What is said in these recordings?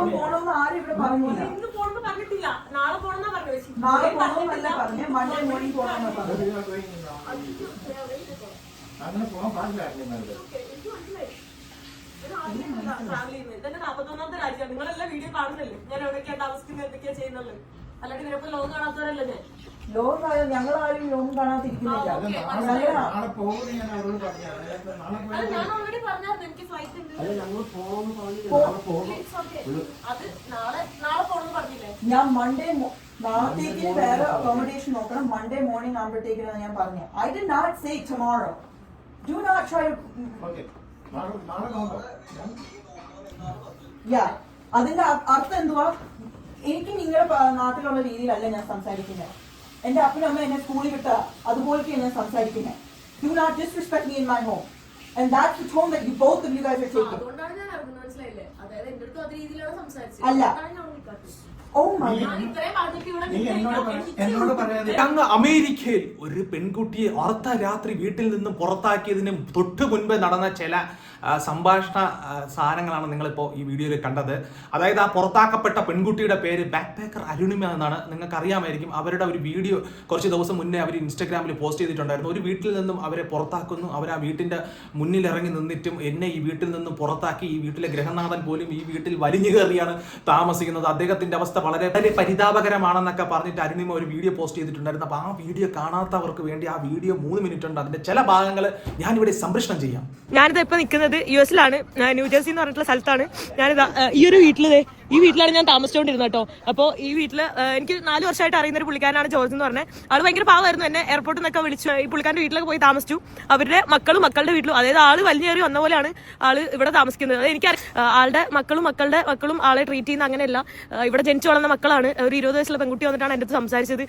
ഇപ്പം പോണമെന്ന് ആരും ഇവിടെ പറഞ്ഞില്ല. ഇന്ന് പോണെന്ന് പറഞ്ഞിട്ടില്ല. നാളെ പോണെന്നാ പറഞ്ഞു നാളെ പോകണമെന്നല്ല പറഞ്ഞ്. മൺഡേ മോർണിംഗ് പോകണമെന്ന് പറഞ്ഞു. അങ്ങനെ പോകാൻ പാടില്ല അഗ്നിമാരുടെ എനിക്ക് മനസ്സിലായി. ഒരു ആദ്യം travel ചെയ്യുന്നത്. ഇതെന്റെ നാപ്പത്തൊന്നാമത്തെ രാജ്യമാണ്. നിങ്ങളെല്ലാം വീഡിയോ കാണുന്നില്ലേ? ഞാൻ എവിടെയൊക്കെയാ താമസിക്കുന്നത്? എന്തൊക്കെയാ ചെയ്യുന്നത്? അല്ലാണ്ട് ഇവരൊക്കെ ലോകം കാണാത്തവരല്ലേ ഞാൻ? ലോകം കാണാൻ- ഞങ്ങളാരും ലോകം കാണാതിരിക്കുന്നില്ല. ഞങ്ങൾ പോകണമെന്ന് ഞാൻ മൺഡേ നാളത്തേക്ക് വേറെ അക്കോമഡേഷൻ നോക്കണം. മൺഡേ മോർണിംഗ് ആകുമ്പോഴത്തേക്കാണ് ഞാൻ പറഞ്ഞു. I did not say tomorrow do not try ya അതിന്റെ അർത്ഥം എന്തുവാ? എനിക്ക് നിങ്ങളുടെ നാട്ടിലുള്ള രീതിയിലല്ല ഞാൻ സംസാരിക്കുന്നത് എന്റെ അപ്പനും അമ്മ എന്നെ സ്കൂളിൽ വിട്ട അതുപോലെയൊക്കെ ഞാൻ സംസാരിക്കുന്നത് do not disrespect me in my home and that's the tone that you both of you guys are taking അല്ല. അമേരിക്കയിൽ ഒരു പെൺകുട്ടിയെ അർദ്ധരാത്രി വീട്ടിൽ നിന്നും പുറത്താക്കിയതിന് തൊട്ട് മുൻപ് നടന്ന ചില സംഭാഷണ സാധനങ്ങളാണ് നിങ്ങളിപ്പോൾ ഈ വീഡിയോയിൽ കണ്ടത്. അതായത് ആ പുറത്താക്കപ്പെട്ട പെൺകുട്ടിയുടെ പേര് ബാക്ക് പാക്കർ അരുണിമ എന്നാണ്. നിങ്ങൾക്ക് അറിയാമായിരിക്കും അവരുടെ ഒരു വീഡിയോ കുറച്ച് ദിവസം മുന്നേ അവർ ഇൻസ്റ്റാഗ്രാമിൽ പോസ്റ്റ് ചെയ്തിട്ടുണ്ടായിരുന്നു. ഒരു വീട്ടിൽ നിന്നും അവരെ പുറത്താക്കുന്നു. അവർ ആ വീട്ടിന്റെ മുന്നിലിറങ്ങി നിന്നിട്ടും എന്നെ ഈ വീട്ടിൽ നിന്നും പുറത്താക്കി ഈ വീട്ടിലെ ഗ്രഹനാഥൻ പോലും ഈ വീട്ടിൽ വലിഞ്ഞു കയറിയാണ് താമസിക്കുന്നത്. അദ്ദേഹത്തിന്റെ അവസ്ഥ വളരെ വളരെ പരിതാപകരമാണെന്നൊക്കെ പറഞ്ഞിട്ട് അരുണിമ ഒരു വീഡിയോ പോസ്റ്റ് ചെയ്തിട്ടുണ്ടായിരുന്നു. അപ്പോൾ ആ വീഡിയോ കാണാത്തവർക്ക് വേണ്ടി ആ വീഡിയോ മൂന്ന് മിനിറ്റ് ഉണ്ട് അതിന്റെ ചില ഭാഗങ്ങൾ ഞാൻ ഇവിടെ സംപ്രേഷണം ചെയ്യാം. ഞാനിത് ഇപ്പൊ നിൽക്കുന്നത് യു എസിലാണ് ന്യൂജേഴ്സി എന്ന് പറഞ്ഞിട്ടുള്ള സ്ഥലത്താണ്. ഞാനിത് ഈ ഒരു വീട്ടിൽ ഈ വീട്ടിലാണ് ഞാൻ താമസിച്ചുകൊണ്ടിരുന്നത് കേട്ടോ. അപ്പോൾ ഈ വീട്ടിൽ എനിക്ക് നാല് വർഷമായിട്ട് അറിയുന്ന ഒരു പുള്ളിക്കാരനാണ് ജോർജ് എന്ന് പറഞ്ഞത് ആൾ ഭയങ്കര പാവമായിരുന്നു എന്നെ എയർപോർട്ടിൽ നിന്നൊക്കെ വിളിച്ചു ഈ പുള്ളിക്കാരന്റെ വീട്ടിലൊക്കെ പോയി താമസിച്ചു. അവരുടെ മക്കളും മക്കളുടെ വീട്ടിലും അതായത് ആൾ വലിയേറി വന്ന പോലെയാണ് ആൾ ഇവിടെ താമസിക്കുന്നത്. അത് എനിക്ക് ആളുടെ മക്കളും മക്കളുടെ മക്കളും ആളെ ട്രീറ്റ് ചെയ്യുന്ന അങ്ങനെയല്ല. ഇവിടെ ജനിച്ചു വളർന്ന മക്കളാണ്. ഒരു ഇരുപത് വയസ്സുള്ള പെൺകുട്ടി വന്നിട്ടാണ് എന്റെ അടുത്ത് സംസാരിച്ചത്.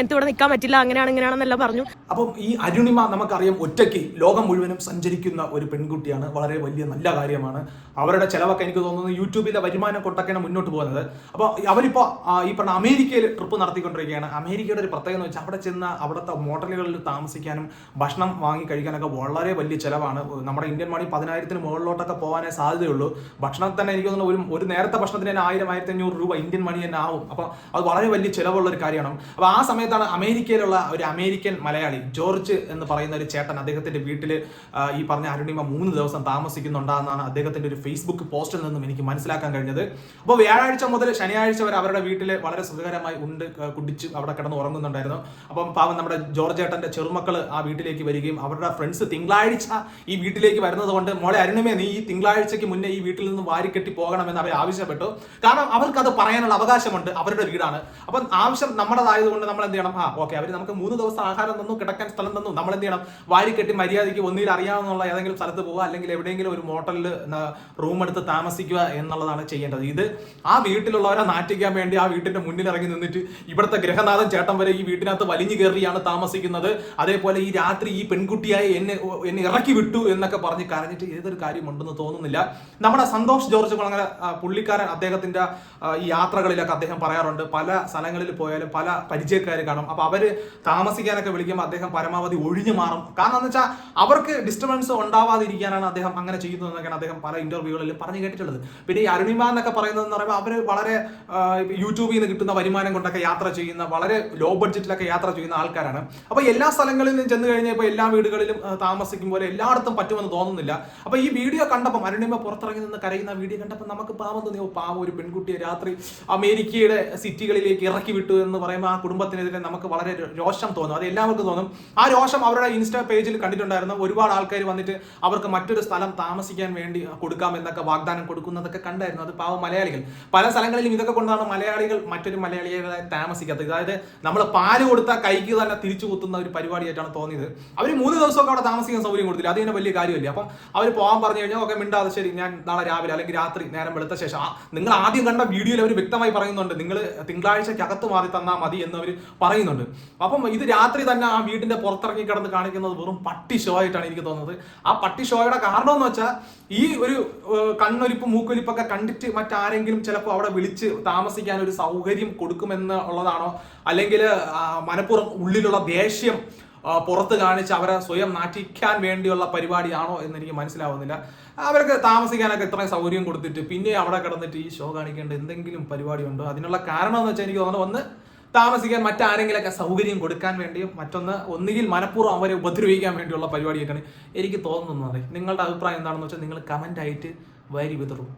എനിക്ക് ഇവിടെ നിൽക്കാൻ പറ്റില്ല. അങ്ങനെയാണ് ഇങ്ങനെയാണെന്നെല്ലാം പറഞ്ഞു. അപ്പം ഈ അരുണിമ നമുക്കറിയാം ഒറ്റയ്ക്ക് ലോകം മുഴുവനും സഞ്ചരിക്കുന്ന ഒരു പെൺകുട്ടിയാണ്. വളരെ വലിയ നല്ല കാര്യമാണ്. അവരുടെ ചിലവൊക്കെ എനിക്ക് തോന്നുന്നു യൂട്യൂബിലെ വരുമാനം കൊണ്ടൊക്കെയാണ് മുന്നോട്ട് പോകുന്നത്. അപ്പോൾ അവരിപ്പോ ഈ പറഞ്ഞ അമേരിക്കയിൽ ട്രിപ്പ് നടത്തിക്കൊണ്ടിരിക്കുകയാണ്. അമേരിക്കയുടെ ഒരു പ്രത്യേകത എന്ന് വെച്ചാൽ അവിടെ ചെന്ന അവിടുത്തെ മോട്ടലുകളിൽ താമസിക്കാനും ഭക്ഷണം വാങ്ങി കഴിക്കാനൊക്കെ വളരെ വലിയ ചിലവാണ്. നമ്മുടെ ഇന്ത്യൻ മണി പതിനായിരത്തിന് മുകളിലോട്ടൊക്കെ പോകാനേ സാധ്യതയുള്ളൂ. ഭക്ഷണം തന്നെ എനിക്ക് തോന്നുന്നു ഒരു ഒരു നേരത്തെ ഭക്ഷണത്തിന് തന്നെ ആയിരം ആയിരത്തി അഞ്ഞൂറ് രൂപ ഇന്ത്യൻ മണി തന്നെ ആവും. അപ്പോൾ അത് വളരെ വലിയ ചിലവുള്ള ഒരു കാര്യമാണ്. അപ്പോൾ ആ സമയത്താണ് അമേരിക്കയിലുള്ള ഒരു അമേരിക്കൻ മലയാളി ജോർജ് എന്ന് പറയുന്ന ഒരു ചേട്ടൻ അദ്ദേഹത്തിന്റെ വീട്ടിൽ ഈ പറഞ്ഞ അരുണിമ മൂന്ന് ദിവസം താമസിക്കുന്നുണ്ടെന്നാണ് അദ്ദേഹത്തിന്റെ ഒരു ഫേസ്ബുക്ക് പോസ്റ്റിൽ നിന്നും എനിക്ക് മനസ്സിലാക്കാൻ കഴിഞ്ഞത്. അപ്പോൾ വ്യാഴാഴ്ച മുതൽ ശനിയാഴ്ച വരെ അവരുടെ വീട്ടിൽ വളരെ സുഖകരമായി ഉണ്ട് കുടിച്ച് അവിടെ കിടന്ന് ഉറങ്ങുന്നുണ്ടായിരുന്നു. അപ്പം പാവം നമ്മുടെ ജോർജ് ഏട്ടന്റെ ചെറുമക്കൾ ആ വീട്ടിലേക്ക് വരികയും അവരുടെ ഫ്രണ്ട്സ് തിങ്കളാഴ്ച ഈ വീട്ടിലേക്ക് വരുന്നത് കൊണ്ട് മോളെ അരുണമേ നീ ഈ തിങ്കളാഴ്ചയ്ക്ക് മുന്നേ ഈ വീട്ടിൽ നിന്ന് വാരിക്കെട്ടി പോകണമെന്ന് അവർ ആവശ്യപ്പെട്ടു. കാരണം അവർക്ക് അത് പറയാനുള്ള അവകാശമുണ്ട് അവരുടെ വീടാണ്. അപ്പം ആവശ്യം നമ്മുടേതായതുകൊണ്ട് നമ്മൾ എന്ത് ചെയ്യണം? ആ ഓക്കെ അവർ നമുക്ക് മൂന്ന് ദിവസം ആഹാരം തന്നു കിടക്കാൻ സ്ഥലം തന്നു. നമ്മൾ എന്ത് ചെയ്യണം? വാരിക്കെട്ടി മര്യാദയ്ക്ക് ഒന്നിൽ അറിയാവുന്ന ഏതെങ്കിലും സ്ഥലത്ത് പോവുക അല്ലെങ്കിൽ എവിടെയെങ്കിലും ഒരു മോട്ടലിൽ റൂം എടുത്ത് താമസിക്കുക എന്നുള്ളതാണ് ചെയ്യേണ്ടത്. ഇത് ആ വീട്ടിലുള്ളവരെ നാറ്റിക്കാൻ വേണ്ടി ആ വീട്ടിന്റെ മുന്നിൽ ഇറങ്ങി നിന്നിട്ട് ഇവിടുത്തെ ഗ്രഹനാഥൻ ചേട്ടൻ വരെ ഈ വീട്ടിനകത്ത് വലിഞ്ഞു കയറിയാണ് താമസിക്കുന്നത്. അതേപോലെ ഈ രാത്രി ഈ പെൺകുട്ടിയായി എന്നെ എന്നെ ഇറക്കി വിട്ടു എന്നൊക്കെ പറഞ്ഞ് കരഞ്ഞിട്ട് ഏതൊരു കാര്യമുണ്ടെന്ന് തോന്നുന്നില്ല. നമ്മുടെ സന്തോഷ് ജോർജ് കുളങ്ങര പുള്ളിക്കാരൻ അദ്ദേഹത്തിന്റെ ഈ യാത്രകളിലൊക്കെ അദ്ദേഹം പറയാറുണ്ട്. പല സ്ഥലങ്ങളിൽ പോയാലും പല പരിചയക്കാർ കാണും. അപ്പൊ അവർ താമസിക്കാനൊക്കെ വിളിക്കുമ്പോൾ അദ്ദേഹം പരമാവധി ഒഴിഞ്ഞു മാറും. കാരണം എന്ന് വെച്ചാൽ അവർക്ക് ഡിസ്റ്റർബൻസ് ഉണ്ടാവാതിരിക്കാനാണ് അദ്ദേഹം അങ്ങനെ ചെയ്യുന്നതെന്നൊക്കെയാണ് അദ്ദേഹം പല ഇന്റർവ്യൂകളിലും പറഞ്ഞു കേട്ടിട്ടുള്ളത്. പിന്നെ ഈ അരുണിമ എന്നൊക്കെ പറയുന്നത് എന്ന് പറയുമ്പോൾ അവർ വളരെ യൂട്യൂബിൽ നിന്ന് കിട്ടുന്ന വരുമാനം കൊണ്ടൊക്കെ യാത്ര ചെയ്യുന്ന വളരെ ലോ ബഡ്ജറ്റിലൊക്കെ യാത്ര ചെയ്യുന്ന ആൾക്കാരാണ്. അപ്പോൾ എല്ലാ സ്ഥലങ്ങളിലും ചെന്ന് കഴിഞ്ഞപ്പോൾ എല്ലാ വീടുകളിലും താമസിക്കും പോലെ എല്ലായിടത്തും പറ്റുമെന്ന് തോന്നുന്നില്ല. അപ്പോൾ ഈ വീഡിയോ കണ്ടപ്പോൾ അരുണിമ പുറത്തിറങ്ങി നിന്ന് കരയുന്ന വീഡിയോ കണ്ടപ്പോൾ നമുക്ക് പാവം തോന്നിയോ? പാവം ഒരു പെൺകുട്ടിയെ രാത്രി അമേരിക്കയുടെ സിറ്റികളിലേക്ക് ഇറക്കി വിട്ടു എന്ന് പറയുമ്പോൾ ആ കുടുംബത്തിനെതിരെ നമുക്ക് വളരെ രോഷം തോന്നും. അത് എല്ലാവർക്കും തോന്നും. ആ രോഷം അവരുടെ ഇൻസ്റ്റാ പേജിൽ കണ്ടിട്ടുണ്ടായിരുന്നു. ഒരുപാട് ആൾക്കാർ വന്നിട്ട് അവർക്ക് മറ്റൊരു സ്ഥലം താമസിക്കാൻ വേണ്ടി കൊടുക്കാം എന്നൊക്കെ വാഗ്ദാനം കൊടുക്കുന്നതൊക്കെ കണ്ടായിരുന്നു. അത് പാവം മലയാളികൾ. പല സ്ഥലങ്ങളിലും ഇതൊക്കെ കൊണ്ടാണ് മലയാളികൾ മറ്റൊരു മലയാളികളെ താമസിക്കാത്തത്. അതായത് നമ്മൾ പാൽ കൊടുത്താൽ കൈക്ക് തന്നെ തിരിച്ചു കുത്തുന്ന ഒരു പരിപാടിയായിട്ടാണ് തോന്നിയത്. അവർ മൂന്ന് ദിവസമൊക്കെ അവിടെ താമസിക്കാൻ സൗകര്യം കൊടുത്തില്ല. അത് തന്നെ വലിയ കാര്യമില്ല. അപ്പം അവർ പോകാൻ പറഞ്ഞു കഴിഞ്ഞാൽ ഓക്കെ മിണ്ടാതെ ശരി ഞാൻ നാളെ രാവിലെ അല്ലെങ്കിൽ രാത്രി നേരം വെളുത്ത ശേഷം. നിങ്ങൾ ആദ്യം കണ്ട വീഡിയോയിൽ അവർ വ്യക്തമായി പറയുന്നുണ്ട്. നിങ്ങൾ തിങ്കളാഴ്ചക്കകത്ത് മാറി തന്നാൽ മതി എന്ന് അവർ പറയുന്നുണ്ട്. അപ്പം ഇത് രാത്രി തന്നെ ആ വീടിന്റെ പുറത്തിറങ്ങി കിടന്ന് കാണിക്കുന്നത് വെറും പട്ടി ഷോ ആയിട്ടാണ് എനിക്ക് തോന്നുന്നത്. ആ പട്ടി ഷോയുടെ കാരണം എന്ന് വെച്ചാൽ ഈ ഒരു കണ്ണൊലിപ്പ് മൂക്കൊലിപ്പൊക്കെ കണ്ടിട്ട് മറ്റാരെങ്കിലും ചിലപ്പോൾ അവിടെ വിളിച്ച് താമസിക്കാൻ ഒരു സൗകര്യം കൊടുക്കുമെന്ന് ഉള്ളതാണോ? അല്ലെങ്കിൽ മനപ്പുറം ഉള്ളിലുള്ള ദേഷ്യം പുറത്ത് കാണിച്ച് അവരെ സ്വയം നാറ്റിക്കാൻ വേണ്ടിയുള്ള പരിപാടിയാണോ എന്ന് എനിക്ക് മനസ്സിലാവുന്നില്ല. അവർക്ക് താമസിക്കാനൊക്കെ ഇത്രയും സൗകര്യം കൊടുത്തിട്ട് പിന്നെ അവിടെ കിടന്നിട്ട് ഈ ഷോ കാണിക്കേണ്ട എന്തെങ്കിലും പരിപാടി ഉണ്ടോ അതിനുള്ള കാരണം എന്ന് വെച്ചാൽ എനിക്ക് തോന്നുന്നത് ഒന്ന് താമസിക്കാൻ മറ്റാരെങ്കിലൊക്കെ സൗകര്യം കൊടുക്കാൻ വേണ്ടിയും മറ്റൊന്ന് ഒന്നുകിൽ മനഃപൂർവം അവരെ ഉപദ്രവിക്കാൻ വേണ്ടിയുള്ള പരിപാടിയൊക്കെയാണ്. എനിക്ക് തോന്നുന്നത് നിങ്ങളുടെ അഭിപ്രായം എന്താണെന്ന് വെച്ചാൽ നിങ്ങൾ കമന്റ് ആയിട്ട് വരി വിതറും.